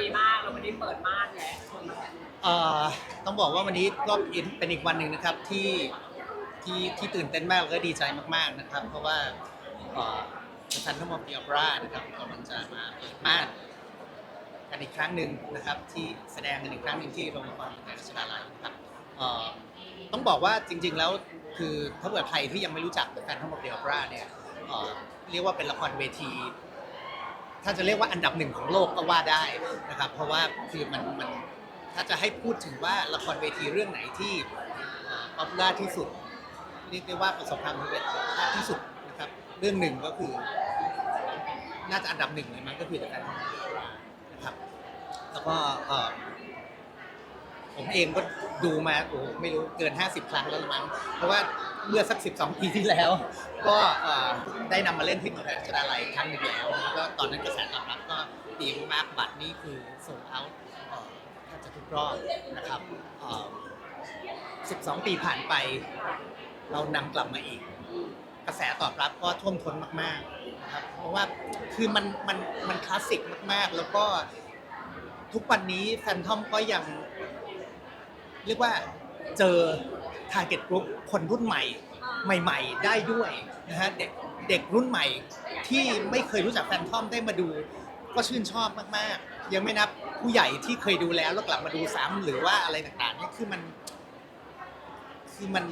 ดีมากแล้ววันนี้เปิดม่านแล้วคนมากันเอ่อต้องบอกว่าวันนี้ก็เป็นอีกวันหนึ่งนะครับที่ที่ที่ตื่นเต้นมากแล้วก็ดีใจมากๆนะครับ เพราะว่าทันทั้งหมดเดียบรานะครับกำลังจะมาเปิดม่านกันอีกครั้งหนึ่งนะครับ ที่แสดงกันอีกครั้งหนึ่งที่โรงละครในรัชดาลัยนะครับเอ่อต้องบอกว่าจริง ๆ แล้วคือถ้าเกิดใครที่ยังไม่รู้จักแฟนทั้งหมดเดียบราเนี่ยเอ่อเรียกว่าเป็นละครเวที ถ้าจะเรียกว่าอันดับหนึ่งของโลกก็ว่าได้นะครับ เพราะว่าคือมันมันถ้าจะให้พูดถึงว่าละครเวทีเรื่องไหนที่ป๊อปล่าที่สุดเรียกได้ว่าประสบความสำเร็จมากที่สุดนะครับเรื่องหนึ่งก็คือน่าจะอันดับหนึ่งเลยมั้งก็คือแต่การนะครับ แล้วก็ ผมเองก็ดูมาโอ้โหไม่รู้เกิน 50 ครั้งแล้วละมั้งเพราะว่าเมื่อสัก 12 ปีที่แล้ว ก็ได้นำมาเล่นที่มืองไทยรัชดาลัยครั้งหนึ่งแล้วแล้วก็ตอนนั้นกระแสตอบรับก็ดีมากบัตรนี่คือโซลเอาท์แทบจะทุกรอบนะครับเอ่อ12 ปีผ่านไป เรานำกลับมาอีก กระแสตอบรับก็ท่วมท้นมากๆนะครับเพราะว่าคือมันมันมันคลาสสิกมากๆ แล้วก็ทุกวันนี้แฟนทอมก็ยัง เรียกว่าเจอ target group คนรุ่นใหม่ ใหม่ ๆ ได้ด้วยนะฮะเด็กเด็กรุ่นใหม่ที่ไม่เคยรู้จักแฟนทอมได้มาดู ก็ชื่นชอบมากๆ ยังไม่นับผู้ใหญ่ที่เคยดูแล้วแล้วกลับมาดูซ้ำหรือว่าอะไรต่างๆนี่คือมันคือมัน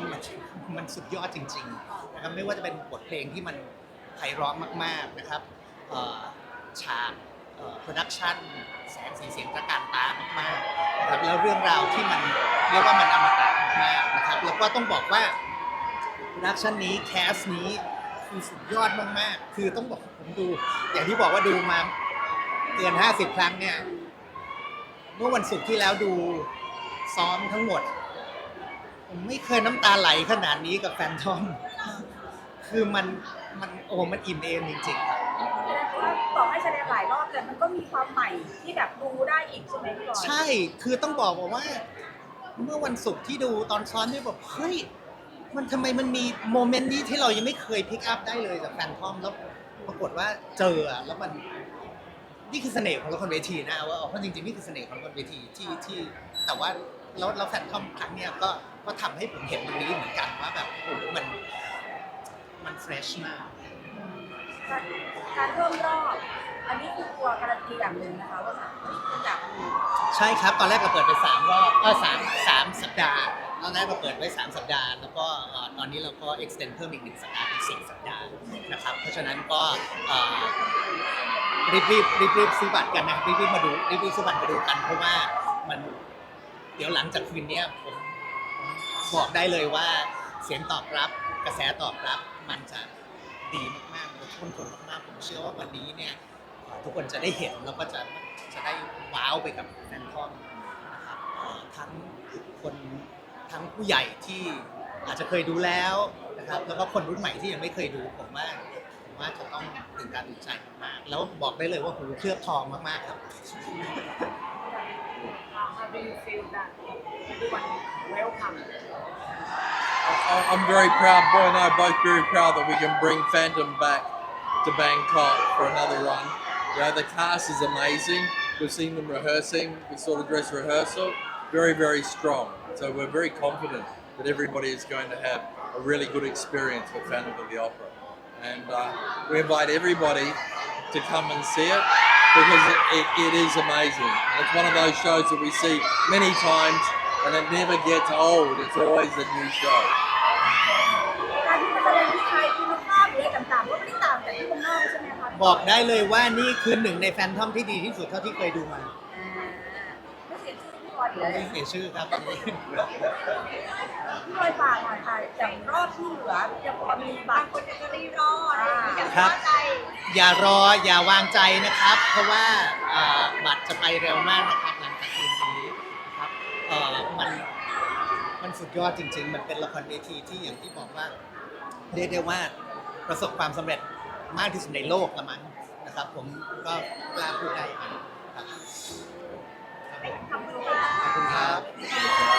มันสุดยอดจริงๆนะครับไม่ว่าจะเป็นบทเพลงที่มันไพเราะมาก ๆนะครับฉาก โปรดักชันแสงสีเสียงตระการตามากๆนะครับแล้วเรื่องราวที่มันเรียกว่ามันอมตะมากๆนะครับแล้วก็ต้องบอกว่าโปรดักชันนี้แคสนี้คือสุดยอดมากๆ คือต้องบอกผมดู อย่างที่บอกว่าดูมาเกิน50 ครั้งเนี่ย เมื่อวันศุกร์ที่แล้วดูซ้อมทั้งหมด ผมไม่เคยน้ำตาไหลขนาดนี้กับแฟนทอม คือมันมันโอ้มันอิ่มเอมจริงๆครับ ว่าต่อให้แสดงหลายรอบแต่มันก็มีความใหม่ที่แบบดูได้อีกใช่ไหมพี่บอยใช่คือต้องบอกว่า เมื่อวันศุกร์ที่ดูตอนซ้อนด้วยแบบเฮ้ยมันทำไมมันมีโมเมนต์นี้ที่เรายังไม่เคยพิกอัพได้เลยจากแฟนทอมแล้วปรากฏว่าเจออะแล้วมันนี่คือเสน่ห์ของละครเวทีนะว่าเอาเพราะจริงๆนี่คือเสน่ห์ของละครเวทีที่ที่แต่ว่าแล้วแล้วแฟนทอมครั้งเนี้ยก็ก็ทำให้ผมเห็นตรงนี้เหมือนกันว่าแบบโอ้โหมันมันเฟรชมาก การเพิ่มรอบ อันนี้คือตัวการันตีอย่างหนึ่งนะคะว่าคุณอยากดูใช่ครับ ตอนแรกเราเปิดไปสามรอบก็สามสามสัปดาห์ตอนแรกเราเปิดไว้สามสัปดาห์ แล้วก็เอ่อตอนนี้เราก็ extend เพิ่มอีกหนึ่งสัปดาห์เป็นสี่สัปดาห์นะครับ เพราะฉะนั้นก็เอ่อ รีบรีบรีบรีบซื้อบัตรกันนะรีบรีบมาดูรีบรีบซื้อบัตรมาดูกัน เพราะว่ามันเดี๋ยวหลังจากคืนเนี้ยผมบอกได้เลยว่าเสียงตอบรับ กระแสตอบรับมันจะ ดีมากๆมันจะท่วมท้นมากๆผมเชื่อว่าวันนี้เนี่ยทุกคนจะได้เห็นแล้วก็จะจะได้ว้าวไปกับแฟนคอมนะครับทั้งคนทั้งผู้ใหญ่ที่อาจจะเคยดูแล้วนะครับแล้วก็คนรุ่นใหม่ที่ยังไม่เคยดูผมว่าผมว่าจะต้องตื่นตาตื่นใจมากแล้วบอกได้เลยว่าหูเคลือบทองมากๆครับ How do you feel that everyone welcome I'm very proud, Boy and I are both very proud that we can bring Phantom back to Bangkok for another run. You know, the cast is amazing. We've seen them rehearsing. We saw the dress rehearsal. Very, very strong. So we're very confident that everybody is going to have a really good experience with Phantom of the Opera. And uh, we invite everybody to come and see it because it, it, it is amazing. And it's one of those shows that we see many times and it never gets old. It's always a new show. บอกได้เลยว่านี่คือหนึ่งในแฟนทอมที่ดีที่สุดเท่าที่เคยดูมาอ่าไม่เสียชื่อพี่บอยอีกแล้วไม่เสียชื่อครับ พี่บอยฝากหน่อยค่ะอย่างรอบที่เหลือยังพอมีบัตรคนจะรีรอดครับอย่ารออย่าวางใจนะครับ เพราะว่าเอ่อบัตรจะไปเร็วมากนะครับหลังจากคืนนี้นะครับเอ่อมันมันสุดยอดจริง ๆ มันเป็นละครเวทีที่อย่างที่บอกว่าเรียกได้ว่าประสบความสำเร็จ มากที่สุดในโลกละมั้งนะครับ ผมก็กล้าพูดได้ครับขอบคุณครับ